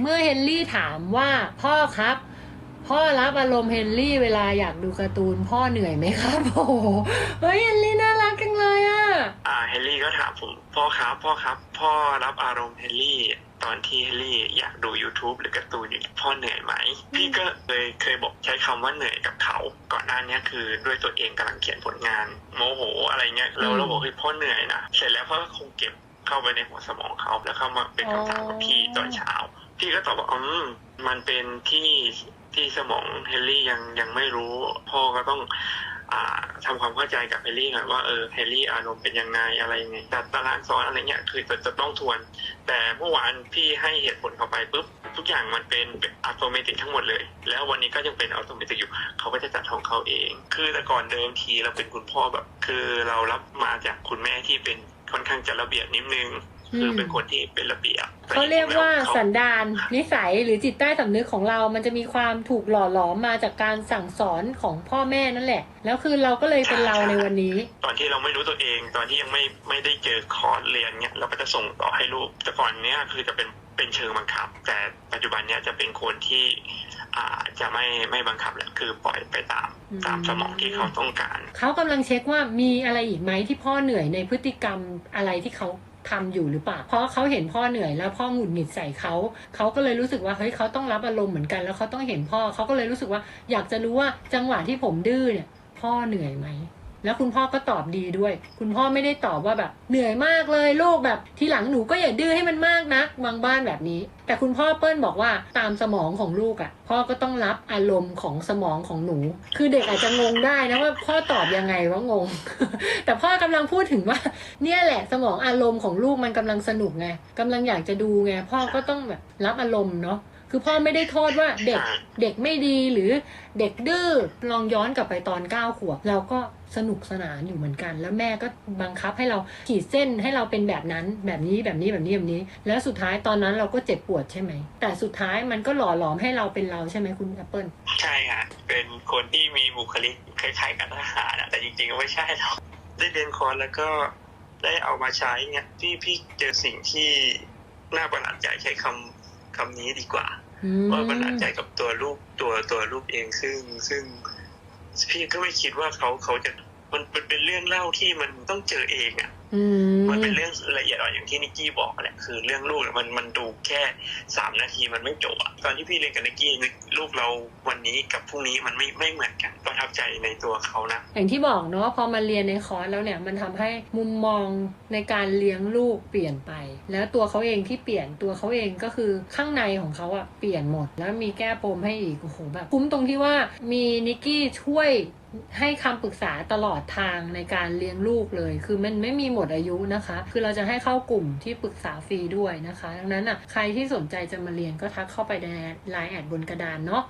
เมื่อเฮนรี่ถามว่าพ่อครับ พ่อรับอารมณ์เฮนรี่เวลาอยากดูการ์ตูน พ่อเหนื่อยไหมครับโอ้โหเฮ้ยเฮนรี่น่ารักจังเลยอะอ่าเฮนรี่ก็ถามผมพ่อครับพ่อครับ พ่อรับอารมณ์เฮนรี่ตอนที่เฮนรี่อยากดู YouTube หรือการ์ตูนอยู่พ่อเหนื่อยไหม พี่ก็เคยเคยบอกใช้คำว่าเหนื่อยกับเขา ก่อนหน้านี้คือด้วยตัวเองกำลังเขียนผลงาน โมโห อะไรเงี้ยแล้วเราบอกให้ยพ่อเหนื่อยนะเสร็จแล้วพ่อก็คงเก็บเข้าไปในหัวสมองเขาแล้วเข้ามาเป็นคำถามกับพี่ตอนเช้า พี่ก็ตอบว่าอืมมันเป็นที่ที่สมองเฮนรี่ยังยังไม่รู้ พ่อก็ต้องอ่าทำความเข้าใจกับเฮนรี่หน่อยว่าเออเฮนรี่อารมณ์เป็นยังไงอะไรยังไงจัดตารางสอนอะไรเงี้ยคือจะจะต้องทวน แต่เมื่อวานพี่ให้เหตุผลเขาไปปุ๊บทุกอย่างมันเป็นอัตโนมัติทั้งหมดเลย แล้ววันนี้ก็ยังเป็นอัตโนมัติอยู่เขาก็จะจัดของเขาเอง คือแต่ก่อนเดิมทีเราเป็นคุณพ่อแบบ คือเรารับมาจากคุณแม่ที่เป็นค่อนข้างจะระเบียบนิดนึงคือเป็นคนที่เป็นระเบียบ เขาเรียกว่าแต่จริงๆแล้วเขสันดานนิสัยหรือจิตใต้สำนึกของเรา มันจะมีความถูกหล่อหลอมมาจากการสั่งสอนของพ่อแม่นั่นแหละ แล้วคือเราก็เลยเป็นเราในวันนี้ ตอนที่เราไม่รู้ตัวเอง ตอนที่ยังไม่ไม่ได้เจอคอร์สเรียนเนี่ยเราก็จะส่งต่อให้ลูกแต่ก่อนเนี้ยคือจะเป็นเป็นเชิงบังคับ แต่ปัจจุบันเนี้ยจะเป็นคนที่อ่าจะไม่ไม่บังคับแล้วคือปล่อยไปตามอืมตามสมองที่เขาต้องการ เขากำลังเช็คว่ามีอะไรอีกไหมที่พ่อเหนื่อยในพฤติกรรมอะไรที่เขา ทำอยู่หรือเปล่าเพราะเขาเห็นพ่อเหนื่อยแล้วพ่อหงุดหงิดใส่เขาเขาก็เลยรู้สึกว่าเฮ้ยเขาต้องรับอารมณ์เหมือนกัน แล้วเขาต้องเห็นพ่อเขาก็เลยรู้สึกว่าอยากจะรู้ว่าจังหวะที่ผมดื้อเนี่ย พ่อเหนื่อยไหม แล้วคุณพ่อก็ตอบดีด้วย คุณพ่อไม่ได้ตอบว่าแบบ เหนื่อยมากเลยลูกแบบทีหลังหนูก็อย่าดื้อให้มันมากนะบางบ้านแบบนี้ แต่คุณพ่อเปิ้ลบอกว่าตามสมองของลูกอะ่ะ พ่อก็ต้องรับอารมณ์ของสมองของหนู คือเด็กอาจจะงงได้นะว่าพ่อตอบยังไงว่างง แต่พ่อกำลังพูดถึงว่า เนี่ยแหละสมองอารมณ์ของลูกมันกำลังสนุกไงกำลังอยากจะดูไงพ่อก็ต้องแบบรับอารมณ์เนาะ คือพ่อไม่ได้โทษว่าเด็กเด็กไม่ดีหรือเด็กดื้อลองย้อนกลับไปตอนเก้าขวบเราก็สนุกสนานอยู่เหมือนกัน แล้วแม่ก็บังคับให้เราขีดเส้นให้เราเป็นแบบนั้นแบบนี้แบบนี้แบบนี้แบบนี้ แล้วสุดท้ายตอนนั้นเราก็เจ็บปวดใช่ไหม แต่สุดท้ายมันก็หล่อหลอมให้เราเป็นเราใช่ไหมคุณแอปเปิลใช่ค่ะเป็นคนที่มีบุคลิกคล้ายๆกับทหารอะแต่จริงๆก็ไม่ใช่หรอกได้เรียนคอร์สแล้วก็ได้เอามาใช้เนี่ยพี่พี่เจอสิ่งที่น่าประหลาดใจใช้คำ คำนี้ดีกว่าอืมว่าประหลาดใจกับตัวลูกตัวตัวลูกเองซึ่งซึ่งพี่ก็ไม่คิดว่าเขาเขาจะมันมันเป็นเรื่องเล่าที่มันต้องเจอเองอะอื มมันเป็นเรื่องละเอียดอ่อนอย่างที่นิกกี้บอกแหละคือเรื่องลูกเนี่ยมันมันดูแค่สามนาทีมันไม่จบอะตอนที่พี่เรียนกับนิกกี้นึกลูกเราวันนี้กับพรุ่งนี้มันไม่ไม่เหมือนกันประทับใจในตัวเขานะอย่างที่บอกเนาะพอมาเรียนในคอร์สแล้วเนี่ยมันทำให้มุมมองในการเลี้ยงลูกเปลี่ยนไป แล้วตัวเขาเองที่เปลี่ยนตัวเขาเองก็คือข้างในของเขาอะเปลี่ยนหมด แล้วมีแก้ปมให้อีกโอ้โหแบบคุ้มตรงที่ว่ามีนิกกี้ช่วยให้คำปรึกษาตลอดทางในการเลี้ยงลูกเลย คือมันไม่มีหมดอายุนะคะ คือเราจะให้เข้ากลุ่มที่ปรึกษาฟรีด้วยนะคะ ดังนั้นอะใครที่สนใจจะมาเรียนก็ทักเข้าไปในไลน์แอดบนกระดานเนาะ